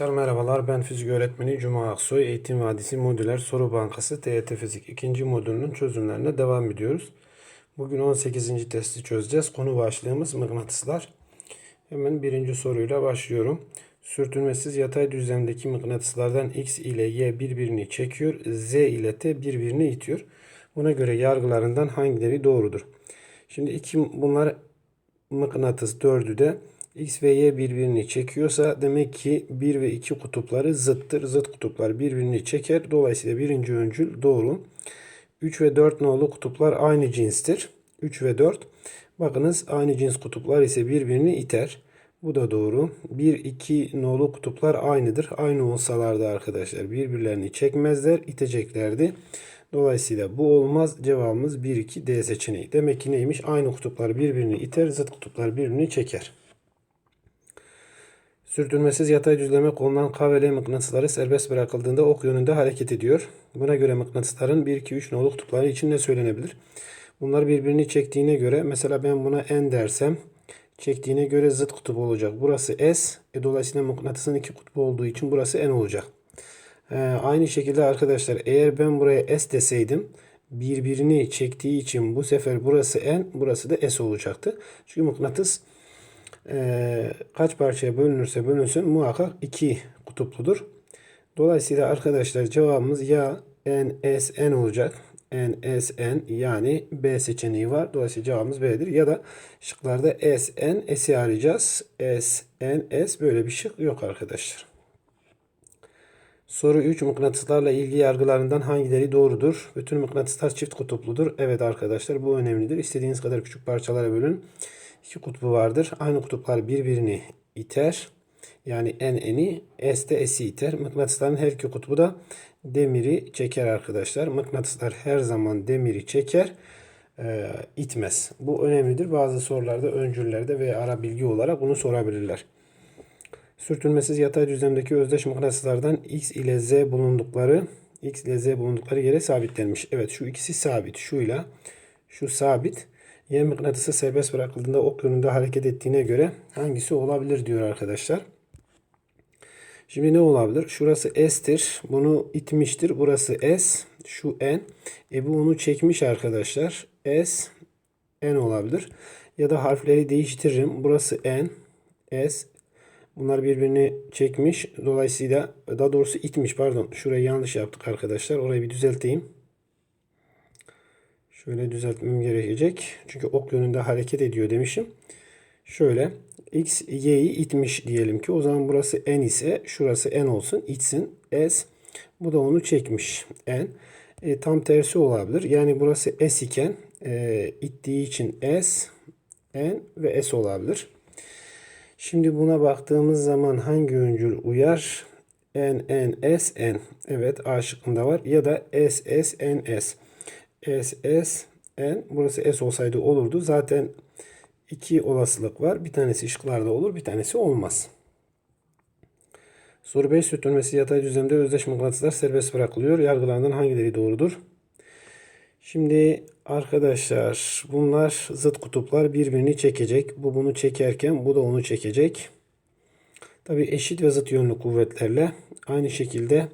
Arkadaşlar merhabalar ben fizik öğretmeni Cuma Aksoy Eğitim Vadisi Modüler Soru Bankası TYT Fizik 2. modülünün çözümlerine devam ediyoruz. Bugün 18. testi çözeceğiz. Konu başlığımız mıknatıslar. Hemen birinci soruyla başlıyorum. Sürtünmesiz yatay düzlemdeki mıknatıslardan X ile Y birbirini çekiyor, Z ile T birbirini itiyor. Buna göre yargılarından hangileri doğrudur? Şimdi iki bunlar mıknatıs dördü de X ve Y birbirini çekiyorsa demek ki 1 ve 2 kutupları zıttır. Zıt kutuplar birbirini çeker. Dolayısıyla birinci öncül doğru. 3 ve 4 nolu kutuplar aynı cinstir. 3 ve 4. Bakınız aynı cins kutuplar ise birbirini iter. Bu da doğru. 1, 2 nolu kutuplar aynıdır. Aynı olsalardı arkadaşlar birbirlerini çekmezler, iteceklerdi. Dolayısıyla bu olmaz. Cevabımız 1, 2 D seçeneği. Demek ki neymiş? Aynı kutuplar birbirini iter, zıt kutuplar birbirini çeker. Sürtünmesiz yatay düzleme konulan K ve L mıknatısları serbest bırakıldığında ok yönünde hareket ediyor. Buna göre mıknatısların 1, 2, 3 nolu kutupları için ne söylenebilir? Bunlar birbirini çektiğine göre mesela ben buna N dersem çektiğine göre zıt kutup olacak. Burası S. E, dolayısıyla mıknatısın iki kutbu olduğu için burası N olacak. Ee, aynı şekilde arkadaşlar eğer ben buraya S deseydim birbirini çektiği için bu sefer burası N burası da S olacaktı. Çünkü mıknatıs e, kaç parçaya bölünürse bölünsün muhakkak iki kutupludur. Dolayısıyla arkadaşlar cevabımız ya N, S, N olacak. N, S, N yani B seçeneği var. Dolayısıyla cevabımız B'dir. Ya da şıklarda S, N, S'i arayacağız. S, N, S böyle bir şık yok arkadaşlar. Soru 3 mıknatıslarla ilgi yargılarından hangileri doğrudur? Bütün mıknatıslar çift kutupludur. Evet arkadaşlar bu önemlidir. İstediğiniz kadar küçük parçalara bölün. İki kutbu vardır. Aynı kutuplar birbirini iter. Yani en eni S de S'i iter. Mıknatısların her iki kutbu da demiri çeker arkadaşlar. Mıknatıslar her zaman demiri çeker. E, itmez. Bu önemlidir. Bazı sorularda öncüllerde veya ara bilgi olarak bunu sorabilirler. Sürtünmesiz yatay düzlemdeki özdeş mıknatıslardan X ile Z bulundukları X ile Z bulundukları yere sabitlenmiş. Evet şu ikisi sabit. Şuyla şu sabit. Y mıknatısı serbest bırakıldığında ok yönünde hareket ettiğine göre hangisi olabilir diyor arkadaşlar. Şimdi ne olabilir? Şurası S'tir. Bunu itmiştir. Burası S. Şu N. E bu onu çekmiş arkadaşlar. S. N olabilir. Ya da harfleri değiştiririm. Burası N. S. Bunlar birbirini çekmiş. Dolayısıyla daha doğrusu itmiş. Pardon. Şurayı yanlış yaptık arkadaşlar. Orayı bir düzelteyim. Şöyle düzeltmem gerekecek. Çünkü ok yönünde hareket ediyor demişim. Şöyle x y'yi itmiş diyelim ki. O zaman burası n ise şurası n olsun. İtsin s. Bu da onu çekmiş n. E, tam tersi olabilir. Yani burası s iken e, ittiği için s n ve s olabilir. Şimdi buna baktığımız zaman hangi öncül uyar? N n s n. Evet a şıkkında var. Ya da s s n s S, S, N. Burası S olsaydı olurdu. Zaten iki olasılık var. Bir tanesi ışıklarda olur, bir tanesi olmaz. Soru 5 sürtünmesi yatay düzlemde özdeş mıknatıslar serbest bırakılıyor. Yargılarından hangileri doğrudur? Şimdi arkadaşlar bunlar zıt kutuplar birbirini çekecek. Bu bunu çekerken bu da onu çekecek. Tabi eşit ve zıt yönlü kuvvetlerle aynı şekilde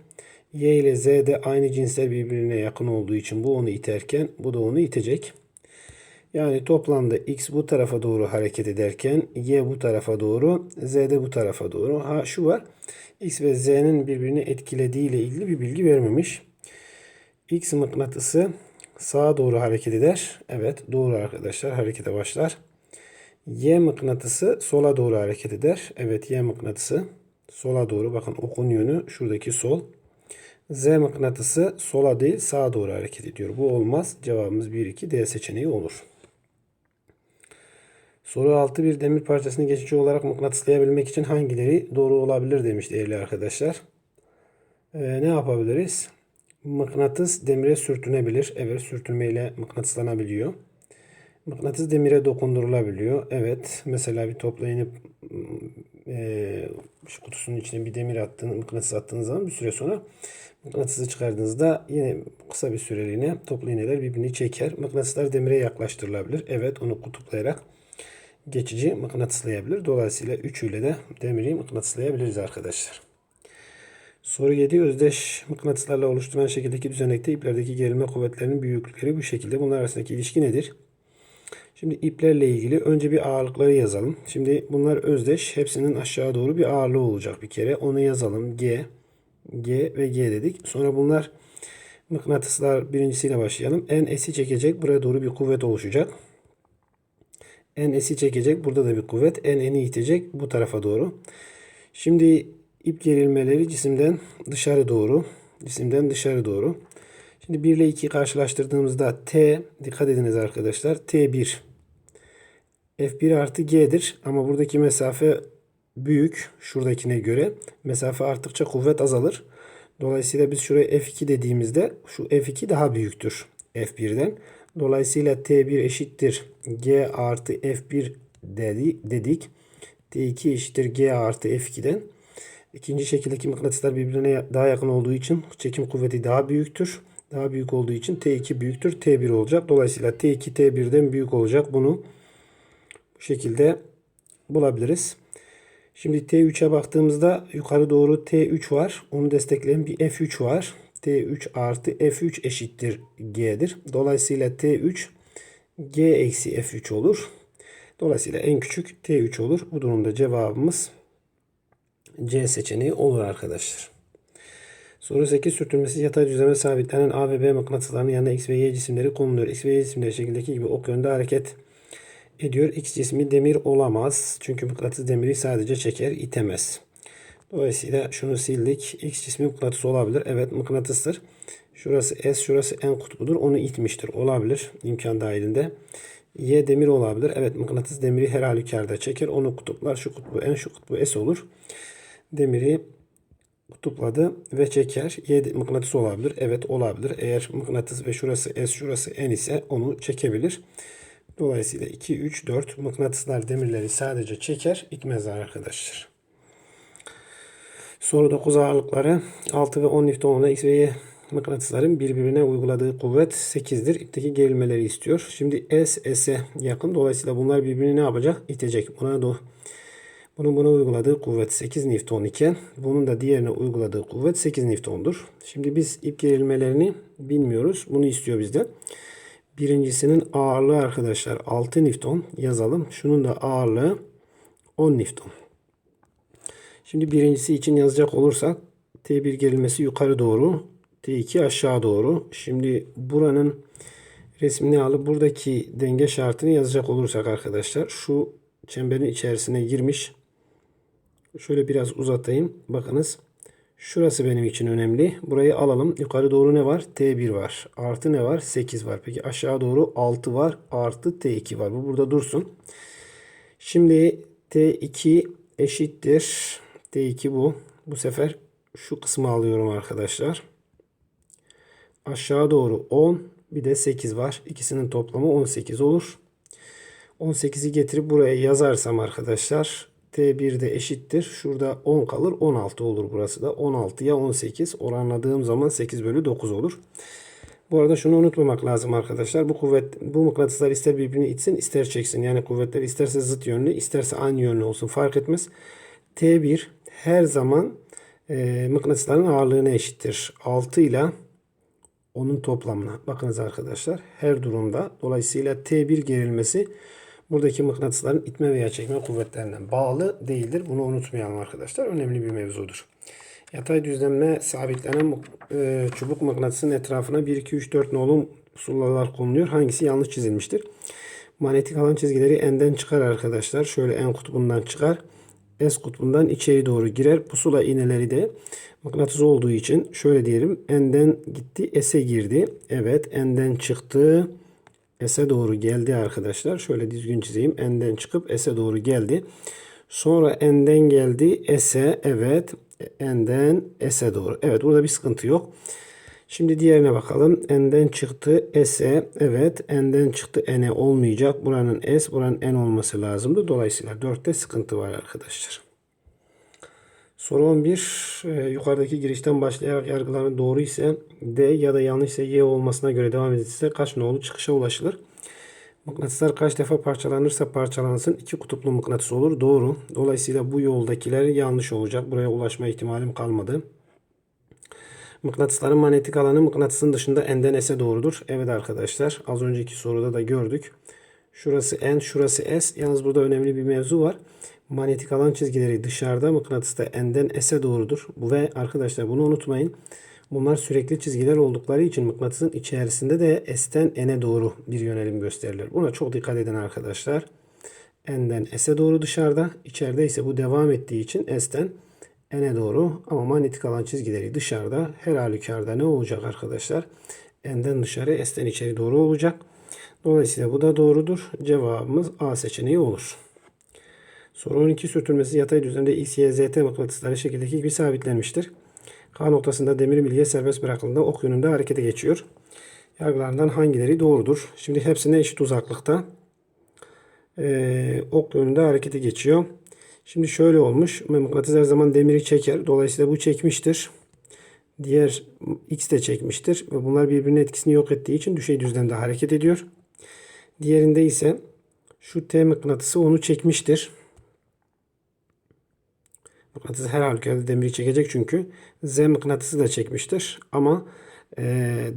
Y ile Z de aynı cinsler birbirine yakın olduğu için bu onu iterken bu da onu itecek. Yani toplamda X bu tarafa doğru hareket ederken Y bu tarafa doğru, Z de bu tarafa doğru. Ha şu var. X ve Z'nin birbirini etkilediği ile ilgili bir bilgi vermemiş. X mıknatısı sağa doğru hareket eder. Evet doğru arkadaşlar harekete başlar. Y mıknatısı sola doğru hareket eder. Evet Y mıknatısı sola doğru bakın okun yönü şuradaki sol. Z mıknatısı sola değil sağa doğru hareket ediyor. Bu olmaz. Cevabımız 1 2 D seçeneği olur. Soru 6 bir demir parçasını geçici olarak mıknatıslayabilmek için hangileri doğru olabilir demiş değerli arkadaşlar. Ee, ne yapabiliriz? Mıknatıs demire sürtünebilir. Evet sürtünmeyle mıknatıslanabiliyor. Mıknatıs demire dokundurulabiliyor. Evet mesela bir topla inip e, şu kutusunun içine bir demir attığını, mıknatıs attığınız zaman bir süre sonra mıknatısı çıkardığınızda yine kısa bir süreliğine toplu iğneler birbirini çeker. Mıknatıslar demire yaklaştırılabilir. Evet onu kutuplayarak geçici mıknatıslayabilir. Dolayısıyla üçüyle de demiri mıknatıslayabiliriz arkadaşlar. Soru 7. Özdeş mıknatıslarla oluşturulan şekildeki düzenekte iplerdeki gerilme kuvvetlerinin büyüklükleri bu şekilde. Bunlar arasındaki ilişki nedir? Şimdi iplerle ilgili önce bir ağırlıkları yazalım. Şimdi bunlar özdeş. Hepsinin aşağı doğru bir ağırlığı olacak bir kere. Onu yazalım. G, G ve G dedik. Sonra bunlar mıknatıslar birincisiyle başlayalım. N S'i çekecek. Buraya doğru bir kuvvet oluşacak. N S'i çekecek. Burada da bir kuvvet. N N'i itecek bu tarafa doğru. Şimdi ip gerilmeleri cisimden dışarı doğru. Cisimden dışarı doğru. Şimdi 1 ile 2'yi karşılaştırdığımızda T, dikkat ediniz arkadaşlar. T1 F1 artı G'dir. Ama buradaki mesafe büyük şuradakine göre. Mesafe arttıkça kuvvet azalır. Dolayısıyla biz şuraya F2 dediğimizde şu F2 daha büyüktür F1'den. Dolayısıyla T1 eşittir G artı F1 dedi, dedik. T2 eşittir G artı F2'den. İkinci şekildeki mıknatıslar birbirine daha yakın olduğu için çekim kuvveti daha büyüktür. Daha büyük olduğu için T2 büyüktür. T1 olacak. Dolayısıyla T2 T1'den büyük olacak. Bunu bu şekilde bulabiliriz. Şimdi T3'e baktığımızda yukarı doğru T3 var. Onu destekleyen bir F3 var. T3 artı F3 eşittir G'dir. Dolayısıyla T3 G eksi F3 olur. Dolayısıyla en küçük T3 olur. Bu durumda cevabımız C seçeneği olur arkadaşlar. Soru 8 sürtünmesi yatay düzleme sabitlenen A ve B mıknatıslarının yanına X ve Y cisimleri konuluyor. X ve Y cisimleri şekildeki gibi ok yönde hareket ediyor. X cismi demir olamaz. Çünkü mıknatıs demiri sadece çeker, itemez. Dolayısıyla şunu sildik. X cismi mıknatıs olabilir. Evet mıknatıstır. Şurası S, şurası N kutbudur. Onu itmiştir. Olabilir. imkan dahilinde. Y demir olabilir. Evet mıknatıs demiri her halükarda çeker. Onu kutuplar. Şu kutbu N, şu kutbu S olur. Demiri kutupladı ve çeker. Y mıknatıs olabilir. Evet olabilir. Eğer mıknatıs ve şurası S, şurası N ise onu çekebilir. Dolayısıyla 2, 3, 4 mıknatıslar demirleri sadece çeker, itmezler arkadaşlar. Soru 9 ağırlıkları 6 ve 10 Newton olan X ve Y mıknatısların birbirine uyguladığı kuvvet 8'dir. İpteki gerilmeleri istiyor. Şimdi S, S'e yakın. Dolayısıyla bunlar birbirini ne yapacak? İtecek. Buna da bunun buna uyguladığı kuvvet 8 Newton iken bunun da diğerine uyguladığı kuvvet 8 Newton'dur. Şimdi biz ip gerilmelerini bilmiyoruz. Bunu istiyor bizden. Birincisinin ağırlığı arkadaşlar 6 Newton yazalım. Şunun da ağırlığı 10 Newton. Şimdi birincisi için yazacak olursak T1 gerilmesi yukarı doğru. T2 aşağı doğru. Şimdi buranın resmini alıp buradaki denge şartını yazacak olursak arkadaşlar şu çemberin içerisine girmiş. Şöyle biraz uzatayım. Bakınız. Şurası benim için önemli. Burayı alalım. Yukarı doğru ne var? T1 var. Artı ne var? 8 var. Peki aşağı doğru 6 var. Artı T2 var. Bu burada dursun. Şimdi T2 eşittir. T2 bu. Bu sefer şu kısmı alıyorum arkadaşlar. Aşağı doğru 10. Bir de 8 var. İkisinin toplamı 18 olur. 18'i getirip buraya yazarsam arkadaşlar T1 de eşittir. Şurada 10 kalır. 16 olur burası da. 16'ya 18 oranladığım zaman 8 bölü 9 olur. Bu arada şunu unutmamak lazım arkadaşlar. Bu kuvvet, bu mıknatıslar ister birbirini itsin ister çeksin. Yani kuvvetler isterse zıt yönlü isterse aynı yönlü olsun fark etmez. T1 her zaman e, mıknatısların ağırlığına eşittir. 6 ile onun toplamına. Bakınız arkadaşlar her durumda dolayısıyla T1 gerilmesi buradaki mıknatısların itme veya çekme kuvvetlerinden bağlı değildir. Bunu unutmayalım arkadaşlar. Önemli bir mevzudur. Yatay düzlemle sabitlenen e, çubuk mıknatısının etrafına 1, 2, 3, 4 nolu pusulalar konuluyor. Hangisi yanlış çizilmiştir? Manyetik alan çizgileri N'den çıkar arkadaşlar. Şöyle N kutbundan çıkar. S kutbundan içeri doğru girer. Pusula iğneleri de mıknatıs olduğu için şöyle diyelim. N'den gitti S'e girdi. Evet N'den çıktı. S'e doğru geldi arkadaşlar. Şöyle düzgün çizeyim. N'den çıkıp S'e doğru geldi. Sonra N'den geldi S'e. Evet. N'den S'e doğru. Evet burada bir sıkıntı yok. Şimdi diğerine bakalım. N'den çıktı S'e. Evet. N'den çıktı N'e olmayacak. Buranın S, buranın N olması lazımdı. Dolayısıyla 4'te sıkıntı var arkadaşlar. Soru 11. Ee, yukarıdaki girişten başlayarak yargıların doğru ise D ya da yanlış ise Y olmasına göre devam edilirse kaç nolu çıkışa ulaşılır? Mıknatıslar kaç defa parçalanırsa parçalansın iki kutuplu mıknatıs olur. Doğru. Dolayısıyla bu yoldakiler yanlış olacak. Buraya ulaşma ihtimalim kalmadı. Mıknatısların manyetik alanı mıknatısın dışında n'den s'e doğrudur. Evet arkadaşlar az önceki soruda da gördük. Şurası n, şurası s. Yalnız burada önemli bir mevzu var. Manyetik alan çizgileri dışarıda mıknatısta n'den s'e doğrudur. Ve arkadaşlar bunu unutmayın. Bunlar sürekli çizgiler oldukları için mıknatısın içerisinde de s'ten n'e doğru bir yönelim gösterilir. Buna çok dikkat edin arkadaşlar. N'den S'e doğru dışarıda. içeride ise bu devam ettiği için S'ten N'e doğru. Ama manyetik alan çizgileri dışarıda. Her halükarda ne olacak arkadaşlar? N'den dışarı S'ten içeri doğru olacak. Dolayısıyla bu da doğrudur. Cevabımız A seçeneği olur. Soru 12 sürtünmesi yatay düzlemde X, Y, Z, T şekildeki gibi sabitlenmiştir. K noktasında demir bilye serbest bırakıldığında ok yönünde harekete geçiyor. Yargılarından hangileri doğrudur? Şimdi hepsine eşit uzaklıkta e, ok yönünde harekete geçiyor. Şimdi şöyle olmuş. Mıknatıs her zaman demiri çeker. Dolayısıyla bu çekmiştir. Diğer X de çekmiştir. Ve bunlar birbirinin etkisini yok ettiği için düşey düzlemde hareket ediyor. Diğerinde ise şu T mıknatısı onu çekmiştir. Mıknatıs her halükarda demiri çekecek çünkü. Z mıknatısı da çekmiştir. Ama e,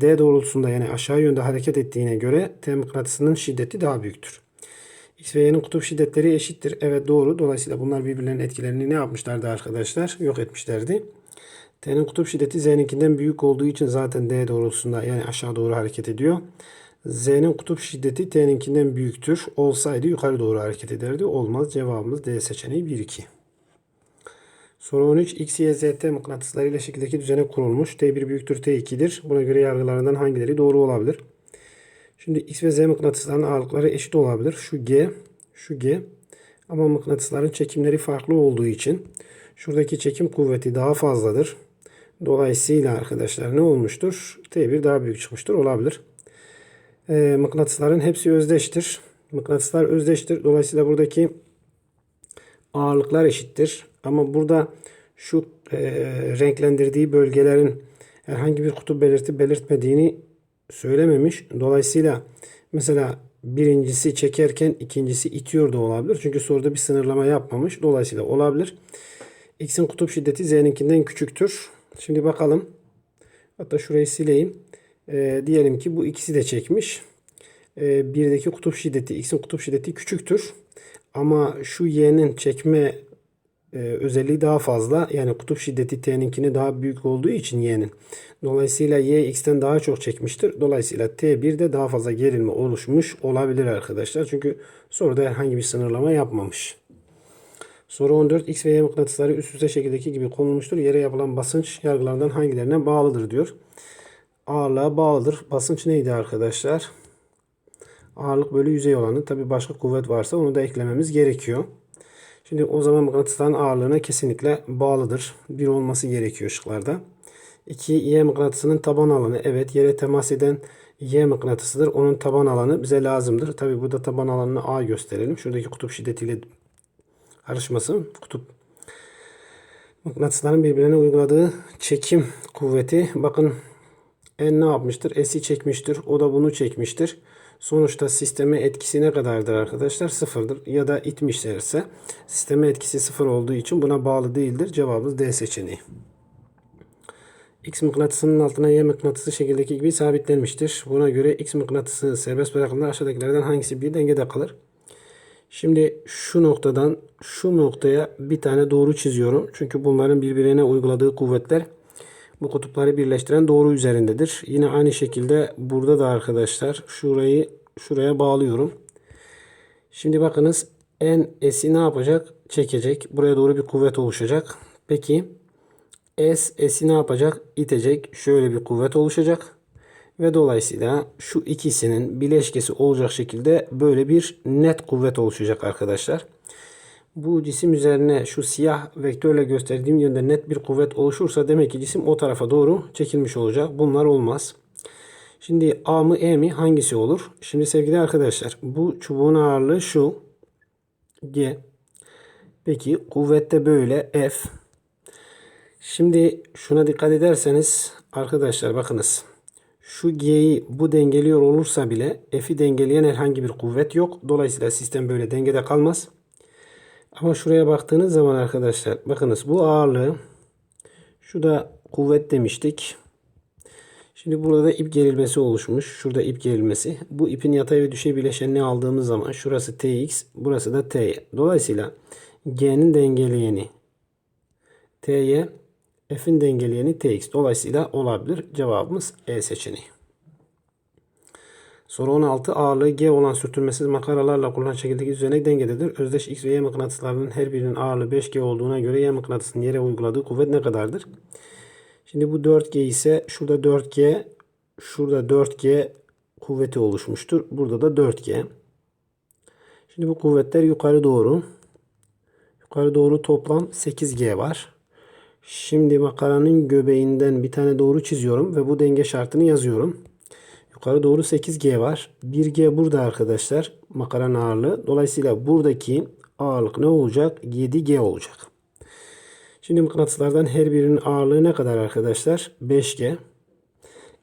D doğrultusunda yani aşağı yönde hareket ettiğine göre T mıknatısının şiddeti daha büyüktür. X ve Y'nin kutup şiddetleri eşittir. Evet doğru. Dolayısıyla bunlar birbirlerinin etkilerini ne yapmışlardı arkadaşlar? Yok etmişlerdi. T'nin kutup şiddeti Z'ninkinden büyük olduğu için zaten D doğrultusunda yani aşağı doğru hareket ediyor. Z'nin kutup şiddeti T'ninkinden büyüktür. Olsaydı yukarı doğru hareket ederdi. Olmaz. Cevabımız D seçeneği 1-2. Soru 13. X, Y, Z, T mıknatıslarıyla şekildeki düzene kurulmuş. T1 büyüktür T2'dir. Buna göre yargılarından hangileri doğru olabilir? Şimdi X ve Z mıknatısların ağırlıkları eşit olabilir. Şu G, şu G. Ama mıknatısların çekimleri farklı olduğu için şuradaki çekim kuvveti daha fazladır. Dolayısıyla arkadaşlar ne olmuştur? T1 daha büyük çıkmıştır. Olabilir. Ee, mıknatısların hepsi özdeştir. Mıknatıslar özdeştir. Dolayısıyla buradaki ağırlıklar eşittir. Ama burada şu e, renklendirdiği bölgelerin herhangi bir kutup belirti belirtmediğini söylememiş. Dolayısıyla mesela birincisi çekerken ikincisi itiyor da olabilir. Çünkü soruda bir sınırlama yapmamış. Dolayısıyla olabilir. X'in kutup şiddeti Z'ninkinden küçüktür. Şimdi bakalım. Hatta şurayı sileyim. E, diyelim ki bu ikisi de çekmiş. E, birdeki kutup şiddeti, X'in kutup şiddeti küçüktür. Ama şu Y'nin çekme e, özelliği daha fazla. Yani kutup şiddeti T'ninkine daha büyük olduğu için Y'nin. Dolayısıyla Y X'ten daha çok çekmiştir. Dolayısıyla T1'de daha fazla gerilme oluşmuş olabilir arkadaşlar. Çünkü soruda herhangi bir sınırlama yapmamış. Soru 14. X ve Y mıknatısları üst üste şekildeki gibi konulmuştur. Yere yapılan basınç yargılardan hangilerine bağlıdır diyor. Ağırlığa bağlıdır. Basınç neydi arkadaşlar? Ağırlık bölü yüzey olanı. Tabi başka kuvvet varsa onu da eklememiz gerekiyor. Şimdi o zaman mıknatısların ağırlığına kesinlikle bağlıdır. Bir olması gerekiyor şıklarda. 2. Y mıknatısının taban alanı. Evet yere temas eden Y mıknatısıdır. Onun taban alanı bize lazımdır. Tabi burada taban alanını A gösterelim. Şuradaki kutup şiddetiyle karışmasın. Kutup mıknatısların birbirine uyguladığı çekim kuvveti. Bakın N ne yapmıştır? S'i çekmiştir. O da bunu çekmiştir. Sonuçta sisteme etkisi ne kadardır arkadaşlar? Sıfırdır. Ya da itmişlerse sisteme etkisi sıfır olduğu için buna bağlı değildir. Cevabımız D seçeneği. X mıknatısının altına Y mıknatısı şekildeki gibi sabitlenmiştir. Buna göre X mıknatısı serbest bırakıldığında aşağıdakilerden hangisi bir dengede kalır? Şimdi şu noktadan şu noktaya bir tane doğru çiziyorum. Çünkü bunların birbirine uyguladığı kuvvetler bu kutupları birleştiren doğru üzerindedir. Yine aynı şekilde burada da arkadaşlar şurayı şuraya bağlıyorum. Şimdi bakınız en S'i ne yapacak? Çekecek. Buraya doğru bir kuvvet oluşacak. Peki S S'i ne yapacak? İtecek. Şöyle bir kuvvet oluşacak. Ve dolayısıyla şu ikisinin bileşkesi olacak şekilde böyle bir net kuvvet oluşacak arkadaşlar bu cisim üzerine şu siyah vektörle gösterdiğim yönde net bir kuvvet oluşursa demek ki cisim o tarafa doğru çekilmiş olacak. Bunlar olmaz. Şimdi A mı E mi hangisi olur? Şimdi sevgili arkadaşlar bu çubuğun ağırlığı şu. G. Peki kuvvette böyle F. Şimdi şuna dikkat ederseniz arkadaşlar bakınız. Şu G'yi bu dengeliyor olursa bile F'i dengeleyen herhangi bir kuvvet yok. Dolayısıyla sistem böyle dengede kalmaz. Ama şuraya baktığınız zaman arkadaşlar bakınız bu ağırlığı şu da kuvvet demiştik. Şimdi burada da ip gerilmesi oluşmuş. Şurada ip gerilmesi. Bu ipin yatay ve düşey bileşenini aldığımız zaman şurası Tx, burası da Ty. Dolayısıyla G'nin dengeleyeni T'ye, F'in dengeleyeni Tx. Dolayısıyla olabilir. Cevabımız E seçeneği. Soru 16. Ağırlığı G olan sürtünmesiz makaralarla kurulan şekildeki düzenek dengededir. Özdeş X ve Y mıknatıslarının her birinin ağırlığı 5G olduğuna göre Y mıknatısının yere uyguladığı kuvvet ne kadardır? Şimdi bu 4G ise şurada 4G, şurada 4G kuvveti oluşmuştur. Burada da 4G. Şimdi bu kuvvetler yukarı doğru. Yukarı doğru toplam 8G var. Şimdi makaranın göbeğinden bir tane doğru çiziyorum ve bu denge şartını yazıyorum. Yukarı doğru 8G var. 1G burada arkadaşlar. Makaranın ağırlığı. Dolayısıyla buradaki ağırlık ne olacak? 7G olacak. Şimdi mıknatıslardan her birinin ağırlığı ne kadar arkadaşlar? 5G.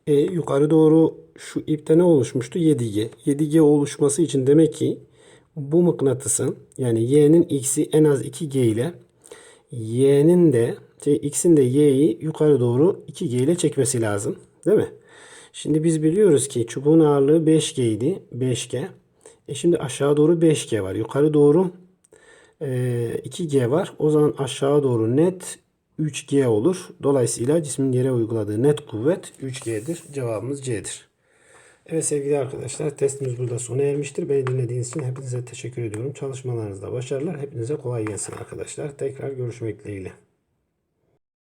E, yukarı doğru şu ipte ne oluşmuştu? 7G. 7G oluşması için demek ki bu mıknatısın yani Y'nin X'i en az 2G ile Y'nin de şey, X'in de Y'yi yukarı doğru 2G ile çekmesi lazım. Değil mi? Şimdi biz biliyoruz ki çubuğun ağırlığı 5G idi. 5G. E şimdi aşağı doğru 5G var. Yukarı doğru e, 2G var. O zaman aşağı doğru net 3G olur. Dolayısıyla cismin yere uyguladığı net kuvvet 3G'dir. Cevabımız C'dir. Evet sevgili arkadaşlar testimiz burada sona ermiştir. Beni dinlediğiniz için hepinize teşekkür ediyorum. Çalışmalarınızda başarılar. Hepinize kolay gelsin arkadaşlar. Tekrar görüşmek dileğiyle.